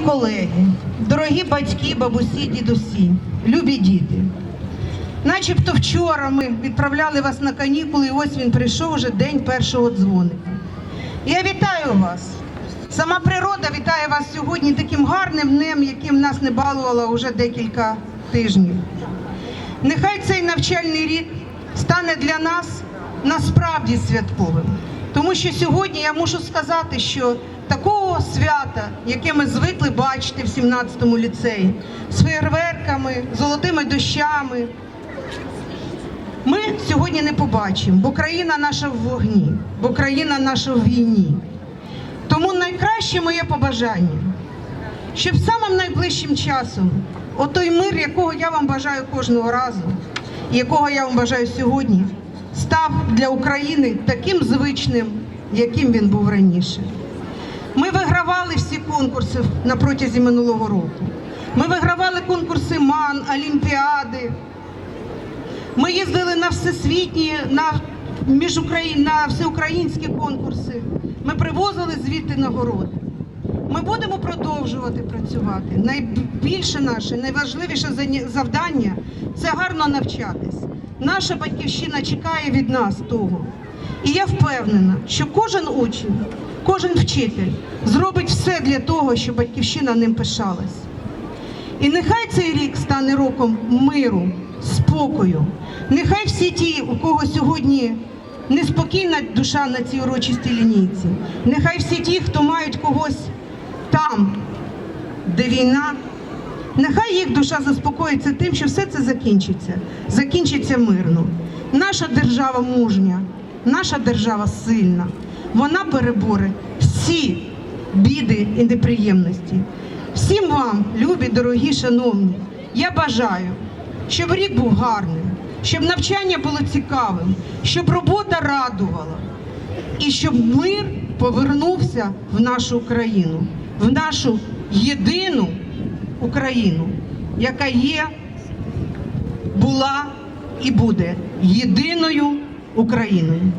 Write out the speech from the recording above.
колеги, дорогі батьки, бабусі, дідусі, любі діти. Начебто вчора ми відправляли вас на канікули, і ось він прийшов уже день першого дзвоника. Я вітаю вас. Сама природа вітає вас сьогодні таким гарним днем, яким нас не балувала вже декілька тижнів. Нехай цей навчальний рік стане для нас насправді святковим. Тому що сьогодні я мушу сказати, що такого свята, яке ми звикли бачити в 17-му ліцеї, з фейерверками, золотими дощами, ми сьогодні не побачимо, бо країна наша в вогні, бо країна наша в війні. Тому найкраще моє побажання, щоб самим найближчим часом отой мир, якого я вам бажаю кожного разу, якого я вам бажаю сьогодні, став для України таким звичним, яким він був раніше. Ми вигравали всі конкурси на протязі минулого року. Ми вигравали конкурси МАН, Олімпіади. Ми їздили на всесвітні, на, міжукраї... на всеукраїнські конкурси. Ми привозили звідти нагороди. Ми будемо продовжувати працювати. Найбільше наше, найважливіше завдання це гарно навчатись. Наша батьківщина чекає від нас того. І я впевнена, що кожен учень, кожен вчитель зробить все для того, щоб батьківщина ним пишалась. І нехай цей рік стане роком миру, спокою. Нехай всі ті, у кого сьогодні неспокійна душа на цій урочистій лінійці, нехай всі ті, хто мають когось там, де війна, нехай їх душа заспокоїться тим, що все це закінчиться, закінчиться мирно. Наша держава мужня, наша держава сильна. Вона переборе всі біди і неприємності. Всім вам, любі, дорогі, шановні, я бажаю, щоб рік був гарним, щоб навчання було цікавим, щоб робота радувала і щоб мир повернувся в нашу країну, в нашу єдину Україну, яка є, була і буде єдиною Україною.